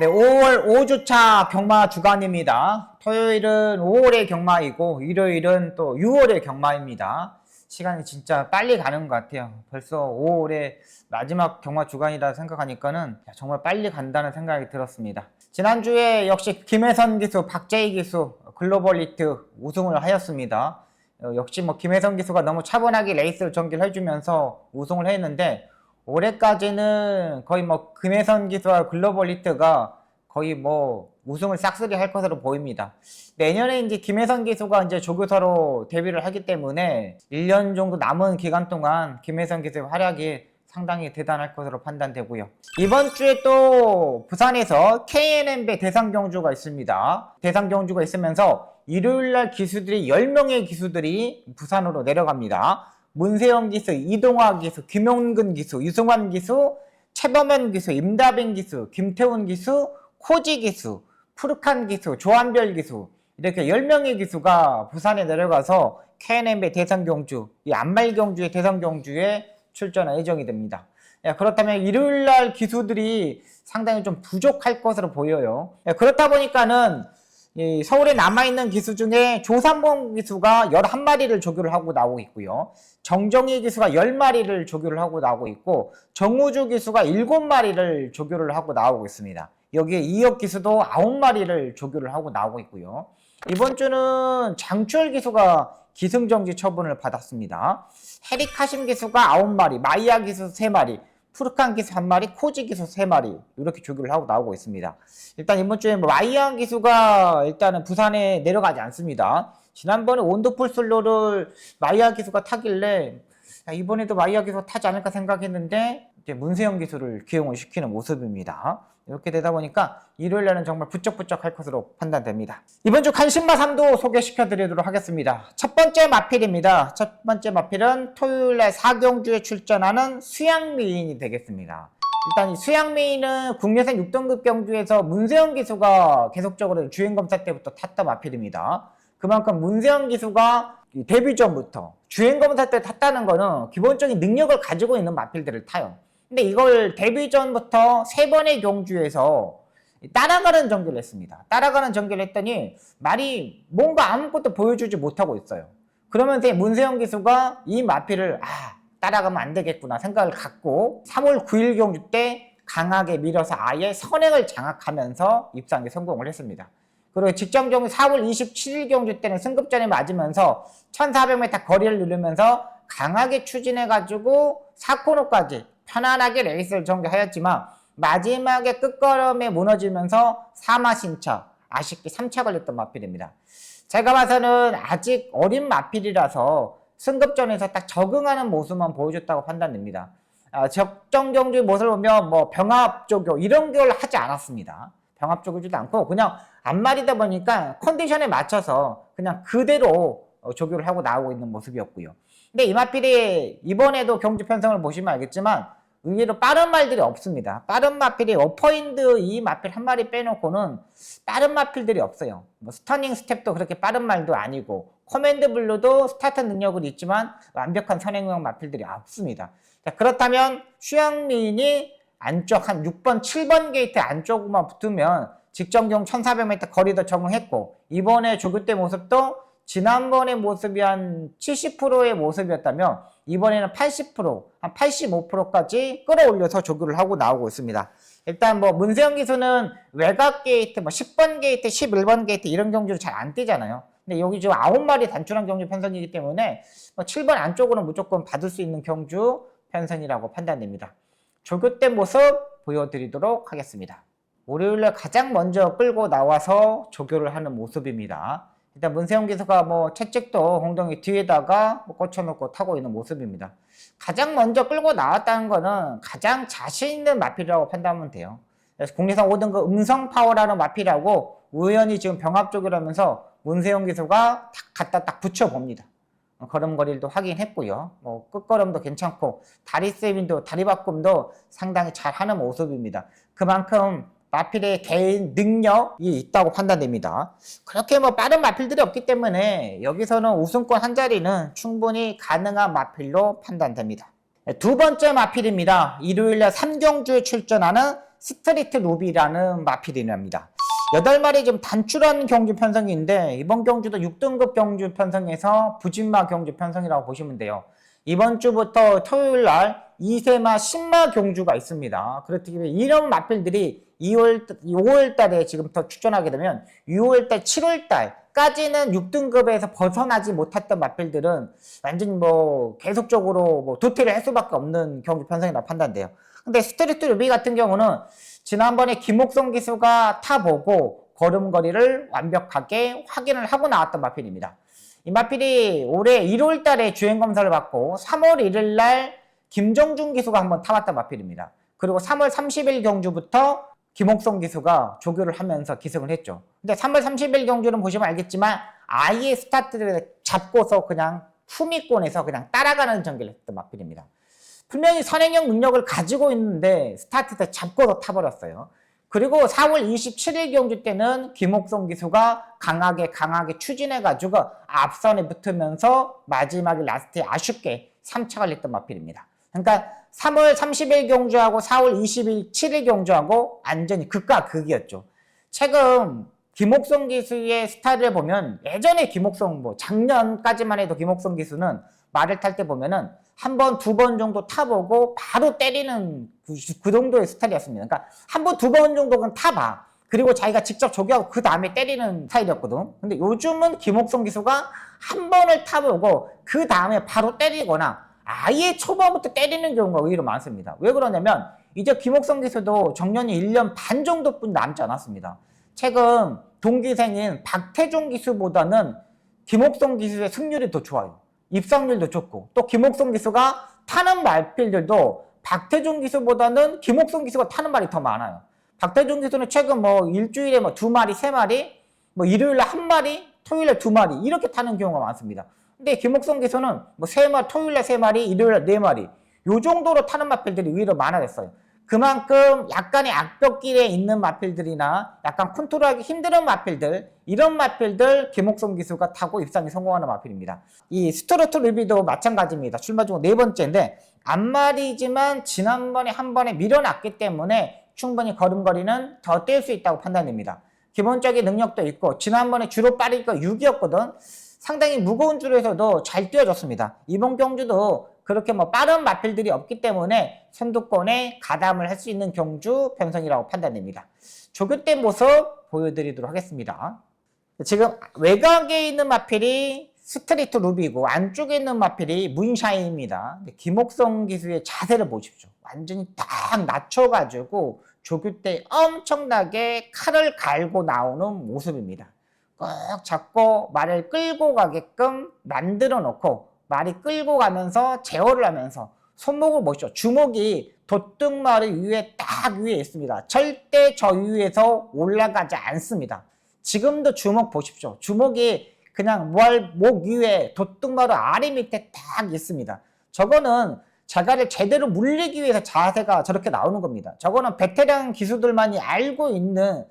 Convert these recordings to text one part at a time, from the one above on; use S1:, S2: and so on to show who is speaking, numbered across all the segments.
S1: 네, 5월 5주차 경마 주간입니다. 토요일은 5월의 경마이고, 일요일은 또 6월의 경마입니다. 시간이 진짜 빨리 가는 것 같아요. 벌써 5월의 마지막 경마 주간이라 생각하니까는 정말 빨리 간다는 생각이 들었습니다. 지난주에 역시 김혜선 기수, 박재희 기수, 글로벌 리트 우승을 하였습니다. 어, 역시 뭐 김혜선 기수가 너무 차분하게 레이스를 전개를 해주면서 우승을 했는데 올해까지는 거의 뭐 금혜선 기수와 글로벌 히트가 거의 뭐 우승을 싹쓸이 할 것으로 보입니다. 내년에 이제 김혜선 기수가 이제 조교사로 데뷔를 하기 때문에 1년 정도 남은 기간 동안 김혜선 기수의 활약이 상당히 대단할 것으로 판단되고요. 이번 주에 또 부산에서 KNM배 대상 경주가 있습니다. 대상 경주가 있으면서 일요일 날 기수들이 10명의 기수들이 부산으로 내려갑니다. 문세영 기수, 이동화 기수, 김용근 기수, 유승환 기수, 최범현 기수, 임다빈 기수, 김태훈 기수, 코지 기수, 푸르칸 기수, 조한별 기수 이렇게 10명의 기수가 부산에 내려가서 KNM의 대상 경주, 이 안말 경주의 대상 경주에 출전할 예정이 됩니다. 예, 그렇다면 일요일 날 기수들이 상당히 좀 부족할 것으로 보여요. 예, 그렇다 보니까는 이 서울에 남아있는 기수 중에 조삼봉 기수가 11마리를 조교를 하고 나오고 있고요. 정정희 기수가 10마리를 조교를 하고 나오고 있고 정우주 기수가 7마리를 조교를 하고 나오고 있습니다. 여기에 이혁 기수도 9마리를 조교를 하고 나오고 있고요. 이번 주는 장추열 기수가 기승정지 처분을 받았습니다. 헤리카심 기수가 9마리, 마이야 기수 3마리, 푸르칸 기수 1마리, 코지 기수 3마리 이렇게 조교를 하고 나오고 있습니다. 일단 이번 주에 뭐 마이야 기수가 일단은 부산에 내려가지 않습니다. 지난번에 원더풀 솔로를 마이야 기수가 타길래 야, 이번에도 마이야 기수 타지 않을까 생각했는데 이제 문세영 기수를 기용을 시키는 모습입니다. 이렇게 되다 보니까 일요일 날은 정말 부쩍부쩍 할 것으로 판단됩니다. 이번 주 간신마 3도 소개시켜 드리도록 하겠습니다. 첫 번째 마필입니다. 첫 번째 마필은 토요일 날 사경주에 출전하는 수양미인이 되겠습니다. 일단 이 수양미인은 국내산 6등급 경주에서 문세영 기수가 계속적으로 주행 검사 때부터 탔던 마필입니다. 그만큼 문세영 기수가 이 데뷔 전부터 주행 검사 때 탔다는 거는 기본적인 능력을 가지고 있는 마필들을 타요. 근데 이걸 데뷔 전부터 세 번의 경주에서 따라가는 전개를 했습니다. 따라가는 전개를 했더니 말이 뭔가 아무것도 보여주지 못하고 있어요. 그러면서 이 문세영 기수가 이 마필을 아 따라가면 안 되겠구나 생각을 갖고 3월 9일 경주 때 강하게 밀어서 아예 선행을 장악하면서 입상에 성공을 했습니다. 그리고 직전 경주 4월 27일 경주 때는 승급전에 맞으면서 1400m 거리를 누르면서 강하게 추진해가지고 4코너까지 편안하게 레이스를 전개하였지만 마지막에 끝걸음에 무너지면서 4마 신차 아쉽게 3차 걸렸던 마필입니다. 제가 봐서는 아직 어린 마필이라서 승급전에서 딱 적응하는 모습만 보여줬다고 판단됩니다. 아, 적정 경주의 모습을 보면 뭐 병합 조교 이런 걸 하지 않았습니다. 병합 조교지도 않고 그냥 앞말이다 보니까 컨디션에 맞춰서 그냥 그대로 어, 조교를 하고 나오고 있는 모습이었고요. 근데 이마필이 이번에도 경주 편성을 보시면 알겠지만 의외로 빠른 말들이 없습니다. 빠른 마필이 어퍼인드 이 마필 한 마리 빼놓고는 빠른 마필들이 없어요. 뭐 스터닝 스텝도 그렇게 빠른 말도 아니고 커맨드 블루도 스타트 능력은 있지만 완벽한 선행형 마필들이 없습니다. 자, 그렇다면 슈양민이 안쪽 한 6번, 7번 게이트 안쪽만 붙으면 직전경 1400m 거리도 적응했고 이번에 조교 때 모습도 지난번의 모습이 한 70%의 모습이었다면 이번에는 80%, 한 85%까지 끌어올려서 조교를 하고 나오고 있습니다. 일단 뭐 문세영 기수는 외곽 게이트, 뭐 10번 게이트, 11번 게이트 이런 경주를 잘 안 뛰잖아요. 근데 여기 지금 9마리 단출한 경주 편성이기 때문에 뭐 7번 안쪽으로 무조건 받을 수 있는 경주 편성이라고 판단됩니다. 조교 때 모습 보여드리도록 하겠습니다. 월요일에 가장 먼저 끌고 나와서 조교를 하는 모습입니다. 일단 문세영 기수가 뭐 채찍도 엉덩이 뒤에다가 뭐 꽂혀놓고 타고 있는 모습입니다. 가장 먼저 끌고 나왔다는 거는 가장 자신 있는 마필이라고 판단하면 돼요. 그래서 국내산 5등급 음성 파워라는 마필하고 우연히 지금 병합 쪽이라면서 문세영 기수가 딱 갖다 딱 붙여봅니다. 어, 걸음걸이도 확인했고요. 뭐 끝걸음도 괜찮고 다리 세빙도 다리 바꿈도 상당히 잘하는 모습입니다. 그만큼 마필의 개인 능력이 있다고 판단됩니다. 그렇게 뭐 빠른 마필들이 없기 때문에 여기서는 우승권 한 자리는 충분히 가능한 마필로 판단됩니다. 네, 두 번째 마필입니다. 일요일날 삼경주에 출전하는 스트리트 루비라는 마필이랍니다. 8마리 좀 단출한 경주 편성인데 이번 경주도 6등급 경주 편성에서 부진마 경주 편성이라고 보시면 돼요. 이번 주부터 토요일 날 2세마 10마 경주가 있습니다. 그렇기 때문에 이런 마필들이 2월, 5월 달에 지금부터 출전하게 되면 6월 달, 7월 달까지는 6등급에서 벗어나지 못했던 마필들은 완전히 뭐 계속적으로 뭐 도태를 할 수밖에 없는 경주 편성이라고 판단돼요. 근데 스트리트 루비 같은 경우는 지난번에 김옥성 기수가 타보고 걸음걸이를 완벽하게 확인을 하고 나왔던 마필입니다. 이 마필이 올해 1월 달에 주행 검사를 받고 3월 1일 날 김정준 기수가 한번 타봤던 마필입니다. 그리고 3월 30일 경주부터 김옥성 기수가 조교를 하면서 기승을 했죠. 근데 3월 30일 경주는 보시면 알겠지만 아예 스타트를 잡고서 그냥 후미권에서 그냥 따라가는 전개를 했던 마필입니다. 분명히 선행형 능력을 가지고 있는데 스타트 때 잡고서 타버렸어요. 그리고 4월 27일 경주 때는 김옥성 기수가 강하게 강하게 추진해가지고 앞선에 붙으면서 마지막에 라스트에 아쉽게 3차가 냈던 마필입니다. 그러니까 3월 30일 경주하고 4월 27일 경주하고 완전히 극과 극이었죠. 최근 김옥성 기수의 스타일을 보면 예전에 김옥성 뭐 작년까지만 해도 김옥성 기수는 말을 탈 때 보면은 한 번, 두 번 정도 타보고 바로 때리는 그, 그 정도의 스타일이었습니다. 그러니까 한 번, 두 번 정도는 타봐. 그리고 자기가 직접 조교하고 그 다음에 때리는 스타일이었거든. 근데 요즘은 김옥성 기수가 한 번을 타보고 그 다음에 바로 때리거나 아예 초반부터 때리는 경우가 오히려 많습니다. 왜 그러냐면 이제 김옥성 기수도 정년이 1년 반 정도뿐 남지 않았습니다. 최근 동기생인 박태종 기수보다는 김옥성 기수의 승률이 더 좋아요. 입상률도 좋고 또 김옥성 기수가 타는 말필들도 박태종 기수보다는 김옥성 기수가 타는 말이 더 많아요. 박태종 기수는 최근 뭐 일주일에 뭐 두 마리, 세 마리, 뭐 일요일에 한 마리, 토요일에 두 마리 이렇게 타는 경우가 많습니다. 근데 김옥성 기수는 뭐 세 마리, 토요일에 세 마리, 일요일에 네 마리 요 정도로 타는 마필들이 오히려 많아졌어요. 그만큼 약간의 악벽길에 있는 마필들이나 약간 컨트롤하기 힘든 마필들 이런 마필들 김옥성 기수가 타고 입상에 성공하는 마필입니다. 이 스트로트 루비도 마찬가지입니다. 출마 중 네 번째인데 앞말이지만 지난번에 한 번에 밀어놨기 때문에 충분히 걸음걸이는 더뛸수 있다고 판단됩니다. 기본적인 능력도 있고 지난번에 주로 빠르니까 6이었거든. 상당히 무거운 줄에서도 잘 뛰어줬습니다. 이번 경주도 그렇게 뭐 빠른 마필들이 없기 때문에 선두권에 가담을 할 수 있는 경주 편성이라고 판단됩니다. 조교 때 모습 보여드리도록 하겠습니다. 지금 외곽에 있는 마필이 스트리트 루비고 안쪽에 있는 마필이 문샤이입니다. 김옥성 기수의 자세를 보십시오. 완전히 딱 낮춰가지고 조교 때 엄청나게 칼을 갈고 나오는 모습입니다. 꼭 잡고 말을 끌고 가게끔 만들어 놓고 말이 끌고 가면서 제어를 하면서 손목을 보시죠. 주먹이 돛등마리 위에 딱 위에 있습니다. 절대 저 위에서 올라가지 않습니다. 지금도 주먹 보십시오. 주먹이 그냥 목 위에 돛등마루 아래 밑에 딱 있습니다. 저거는 자가를 제대로 물리기 위해서 자세가 저렇게 나오는 겁니다. 저거는 베테랑 기수들만이 알고 있는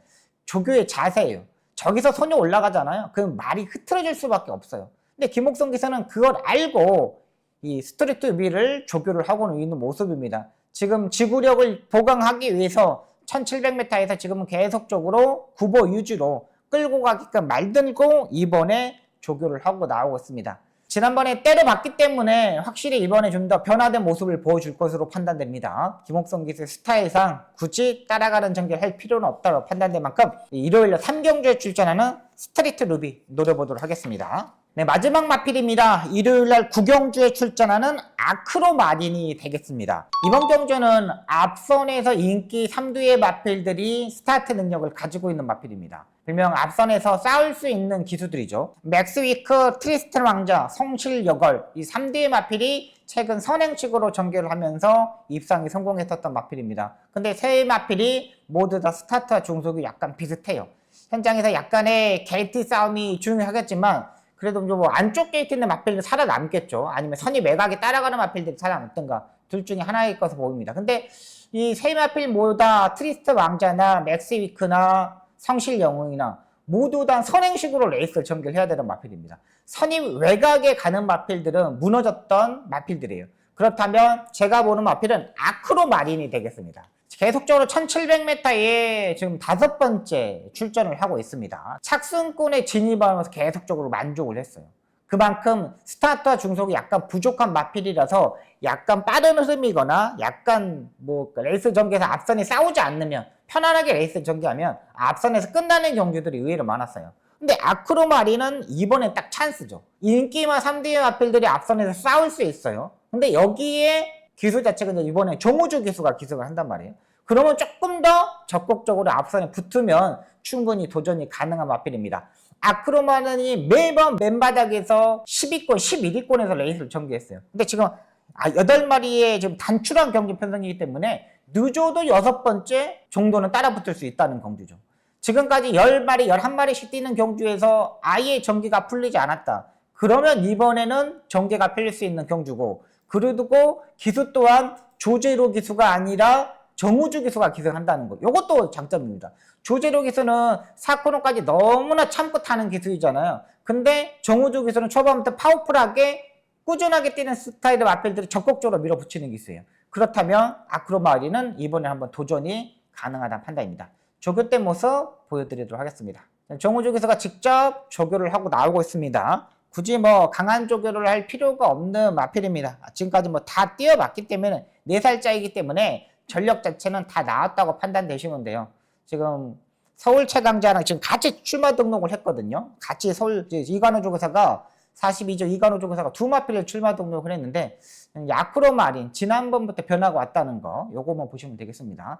S1: 조교의 자세예요. 저기서 손이 올라가잖아요. 그럼 말이 흐트러질 수밖에 없어요. 근데 김옥성 기사는 그걸 알고 이 스트리트 위를 조교를 하고 있는 모습입니다. 지금 지구력을 보강하기 위해서 1700m에서 지금은 계속적으로 구보 유지로 끌고 가게끔 말들고 이번에 조교를 하고 나오고 있습니다. 지난번에 때려봤기 때문에 확실히 이번에 좀 더 변화된 모습을 보여줄 것으로 판단됩니다. 김옥성 기수의 스타일상 굳이 따라가는 전개를 할 필요는 없다고 판단된 만큼 일요일에 3경주에 출전하는 스트리트 루비 노려보도록 하겠습니다. 네, 마지막 마필입니다. 일요일날 구경주에 출전하는 아크로 마린이 되겠습니다. 이번 경주는 앞선에서 인기 3두의 마필들이 스타트 능력을 가지고 있는 마필입니다. 별명 앞선에서 싸울 수 있는 기수들이죠. 맥스위크, 트리스트 왕자, 성실 여걸 이 3대의 마필이 최근 선행식으로 전개를 하면서 입상에 성공했었던 마필입니다. 근데 세 마필이 모두 다 스타트와 중속이 약간 비슷해요. 현장에서 약간의 게이트 싸움이 중요하겠지만 그래도 뭐 안쪽 게이트 있는 마필들 살아남겠죠. 아니면 선이 외곽에 따라가는 마필들이 살아남든가 둘 중에 하나일 것으로 보입니다. 근데 이 세 마필 모두 다 트리스트 왕자나 맥스 위크나 성실 영웅이나 모두 다 선행식으로 레이스를 전개해야 되는 마필입니다. 선이 외곽에 가는 마필들은 무너졌던 마필들이에요. 그렇다면 제가 보는 마필은 아크로 마린이 되겠습니다. 계속적으로 1700m에 지금 다섯 번째 출전을 하고 있습니다. 착승권에 진입하면서 계속적으로 만족을 했어요. 그만큼 스타트와 중속이 약간 부족한 마필이라서 약간 빠른 흐름이거나 약간 뭐 레이스 전개에서 앞선이 싸우지 않으면 편안하게 레이스 전개하면 앞선에서 끝나는 경기들이 의외로 많았어요. 근데 아크로마리는 이번에 딱 찬스죠. 인기마 3대 마필들이 앞선에서 싸울 수 있어요. 근데 여기에 기수 자체가 이제 이번에 정우주 기수가 기수를 한단 말이에요. 그러면 조금 더 적극적으로 앞선에 붙으면 충분히 도전이 가능한 마필입니다. 아크로마는이 매번 맨바닥에서 10위권, 11위권에서 레이스를 전개했어요. 근데 지금 아, 8마리의 지금 단출한 경기 편성이기 때문에 늦어도 여섯 번째 정도는 따라 붙을 수 있다는 경주죠. 지금까지 10마리, 11마리씩 뛰는 경주에서 아예 전기가 풀리지 않았다. 그러면 이번에는 전개가 풀릴 수 있는 경주고 그리고 기수 또한 조제로 기수가 아니라 정우주 기수가 기승한다는 거. 이것도 장점입니다. 조제로 기수는 4코너까지 너무나 참고 타는 기수이잖아요. 근데 정우주 기수는 초반부터 파워풀하게 꾸준하게 뛰는 스타일의 마필들이 적극적으로 밀어붙이는 기수예요. 그렇다면 아크로마리는 이번에 한번 도전이 가능하다는 판단입니다. 조교 때 모습 보여드리도록 하겠습니다. 정우주 기수가 직접 조교를 하고 나오고 있습니다. 굳이 뭐 강한 조교를 할 필요가 없는 마필입니다. 지금까지 뭐 다 뛰어봤기 때문에 4살짜리기 때문에 전력 자체는 다 나왔다고 판단되시면 돼요. 지금 서울 최강자랑 지금 같이 출마 등록을 했거든요. 같이 서울 이관호 조교사가 42조 이관호 조교사가 두 마필을 출마 등록을 했는데 야크로 마린 지난번부터 변화가 왔다는 거 요거만 보시면 되겠습니다.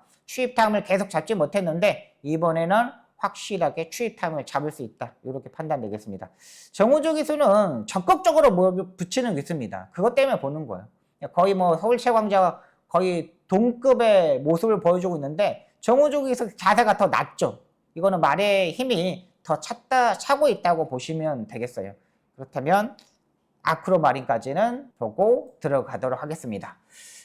S1: 타임을 계속 잡지 못했는데 이번에는 확실하게 추입 타임을 잡을 수 있다. 이렇게 판단되겠습니다. 정우조 기수는 적극적으로 뭐 붙이는 기수입니다. 그것 때문에 보는 거예요. 거의 뭐 서울 최강자와 거의 동급의 모습을 보여주고 있는데 정우조 기수 자세가 더 낮죠. 이거는 말의 힘이 더 찼다 차고 있다고 보시면 되겠어요. 그렇다면 아크로 마린까지는 보고 들어가도록 하겠습니다.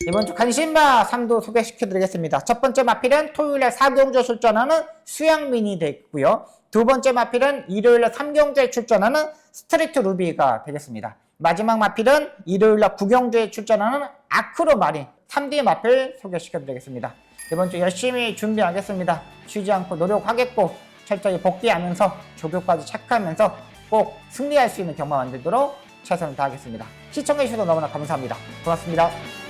S1: 이번 주 관심마 3도 소개시켜 드리겠습니다. 첫 번째 마필은 토요일에 4경주에 출전하는 수양민이 되고요. 두 번째 마필은 일요일에 3경주에 출전하는 스트리트 루비가 되겠습니다. 마지막 마필은 일요일에 9경주에 출전하는 아크로 마린 3D 마필 소개시켜 드리겠습니다. 이번 주 열심히 준비하겠습니다. 쉬지 않고 노력하겠고 철저히 복귀하면서 조교까지 체크하면서 꼭 승리할 수 있는 경마 만들도록 최선을 다하겠습니다. 시청해주셔서 너무나 감사합니다. 고맙습니다.